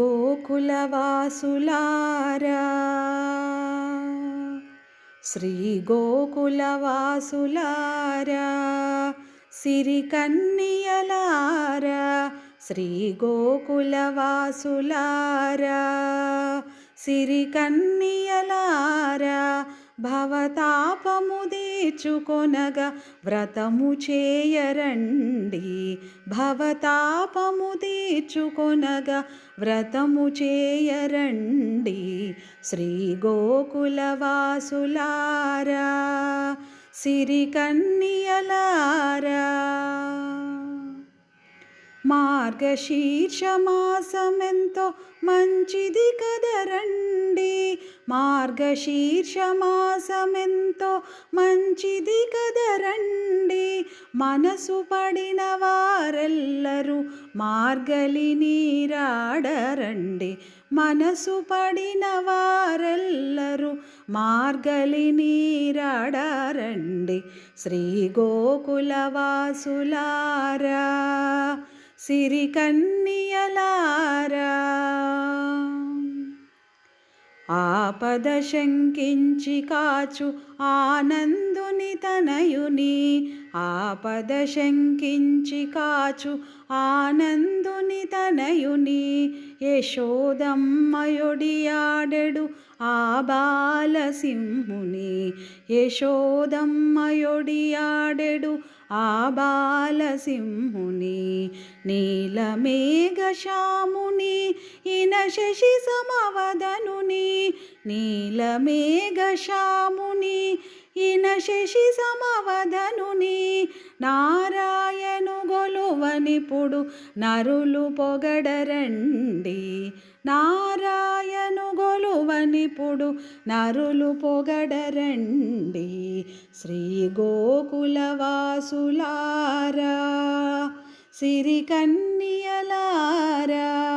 गोकुलवासुलार श्री गोकुलवासुलार श्रीकन्नियलार श्री భవతాపము తీర్చుకొనగా వ్రతము చేయరండి. భవతాపము తీర్చుకొనగా వ్రతము చేయరండి. శ్రీ గోకులవాసులారా సిరి కన్నియలారా మార్గశీర్షమాసమెంతో మంచిది కదరండి. మార్గశీర్షమాసమెంతో మంచిది కదరండి. మనసు పడిన వారెల్లరూ మార్గలి నీరాడరండి. మనసు పడిన వారెల్లరూ మార్గలి నీరాడరండి. శ్రీ గోకులవాసులారా సిరి కన్నియలారా. ఆపద శంకించి కాచు ఆనందుని తనయుని. ఆపద శంకించి కాచు ఆనందుని తనయుని. యశోదమ్మయొడియాడెడు ఆ బాలసింహుని. యశోదమ్మయొడియాడెడు ఆ బాలసింహుని నీలమేఘశ్యాముని ఇన శశి సమవదనుని నీలమేఘశ్యాముని ఇన శశి సమవదనుని నారాయణు గొలువనిపుడు నరులు పొగడరండి. నారాయణ ఇప్పుడు నరులు పొగడరండి. శ్రీ గోకులవాసులారా సిరి కన్యలారా.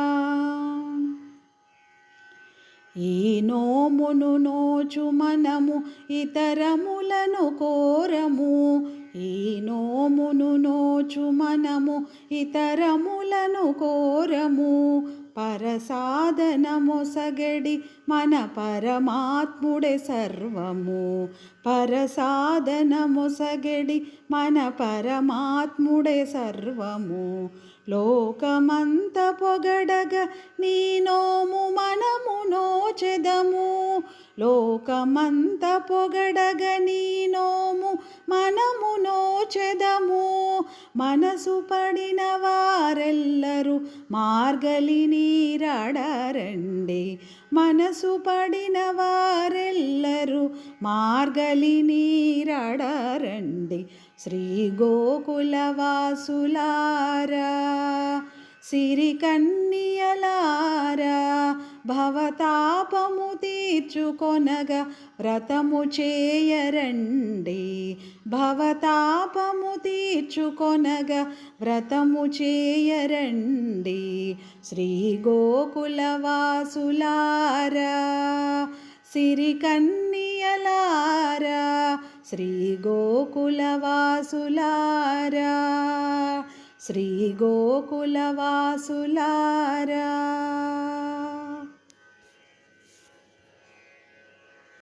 ఈ నోమును నోచు మనము ఇతరములను కోరము. ఈ నోమును నోచు మనము ఇతరములను కోరము. పరసాధనమొసగడి మన పరమాత్ముడే సర్వము పరసాధనమొసగడి మన పరమాత్ముడే సర్వము లోకమంత పొగడగ నీ నోము మనము నోచెదము లోకమంత పొగడగ నీ నోము మనసు పడిన వారెల్లరూ మార్గలి నీరాడారండి. మనసు పడిన వారెల్లరూ మార్గలి నీరాడారండి. శ్రీ గోకులవాసులారా సిరి కన్నియలారా భవతాపము తీర్చుకొనగ వ్రతము చేయరండి. భవతాపము తీర్చుకొనగ వ్రతము చేయరండి. శ్రీ గోకులవాసులారా సిరి కన్నియలారా శ్రీ గోకులవాసులారా శ్రీ గోకులవాసులారా